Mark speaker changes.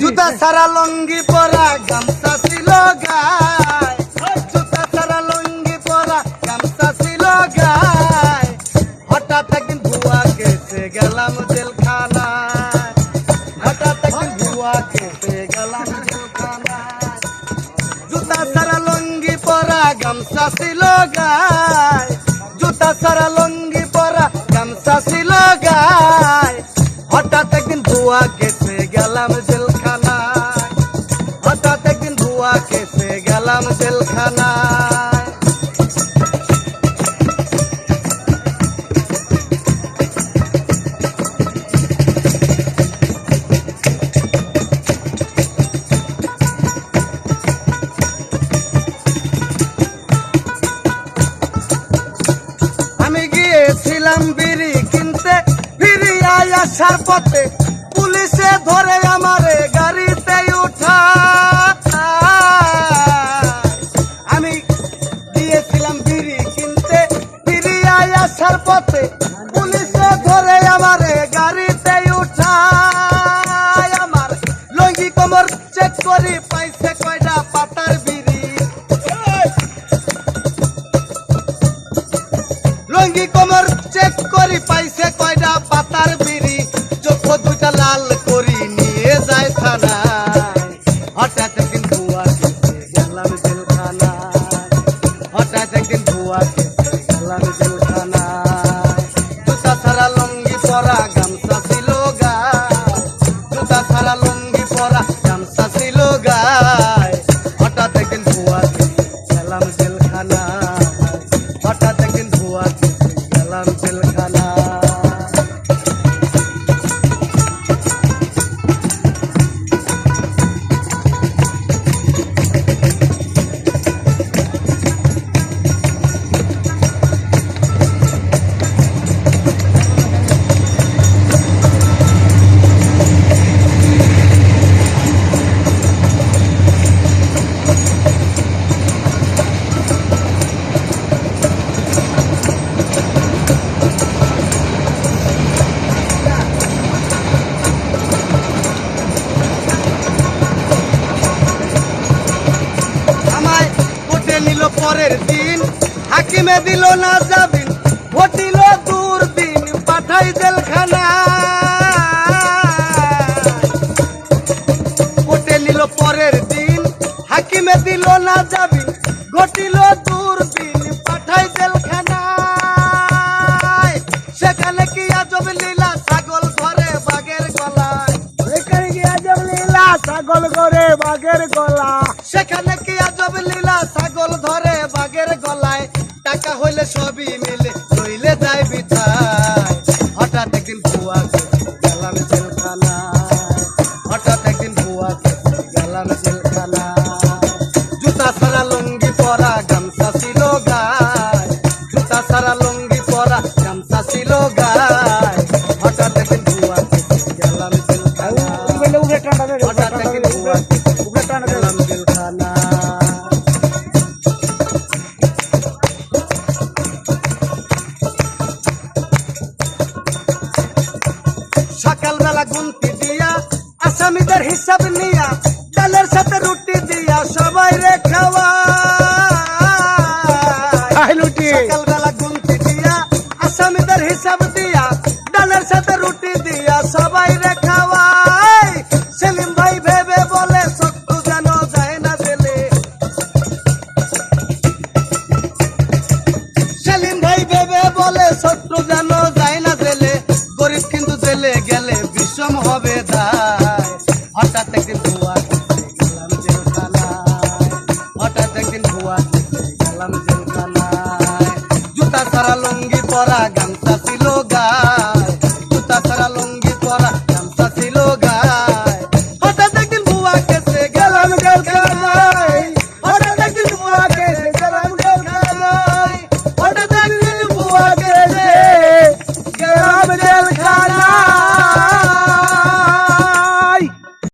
Speaker 1: জুতা সারা লঙ্গি পরা গামছা ছিল গায় জুতা সারা লঙ্গি পরা গামছা ছিল গায় হঠাৎ একদিন ভুয়া কেসে গেলাম জেলখানায় হঠাৎ একদিন ভুয়া কেসে গেলাম জেলখানায় জুতা সারা লঙ্গি পরা গামছা ছিল গায় জুতা সারা লঙ্গি পরা গামছা ছিল গায় হঠাৎ একদিন ভুয়া কেসে গেলাম জেলখানায় আমি গিয়েছিলাম বিড়ি কিনতে ফিরি আসার পথে লঙ্গি কোমর চেক করি পাইছে পরের দিন। হাকিমে দিল না যাবিন ঘটিল দূর দিন পাঠাই জেলখানা কোটে নিল পরের দিন হাকিমে দিল না যাবিন ঘটিল দূর দিন পাঠাই জেলখানা সেখানে কি আজব লীলা ছাগল ঘরে বাগের গলায়
Speaker 2: এখানে গিয়ে যাব লীলা ছাগল করে বাঘের গলা।
Speaker 1: সেখানে কি আজব লীলা টাকা হইলে সবই মিলে সকালবেলা গুনতি দিয়া আসামিদের হিসাব নিয়া ডালের সাথে রুটি দিয়া সবাই রে খাওয়া সকালবেলা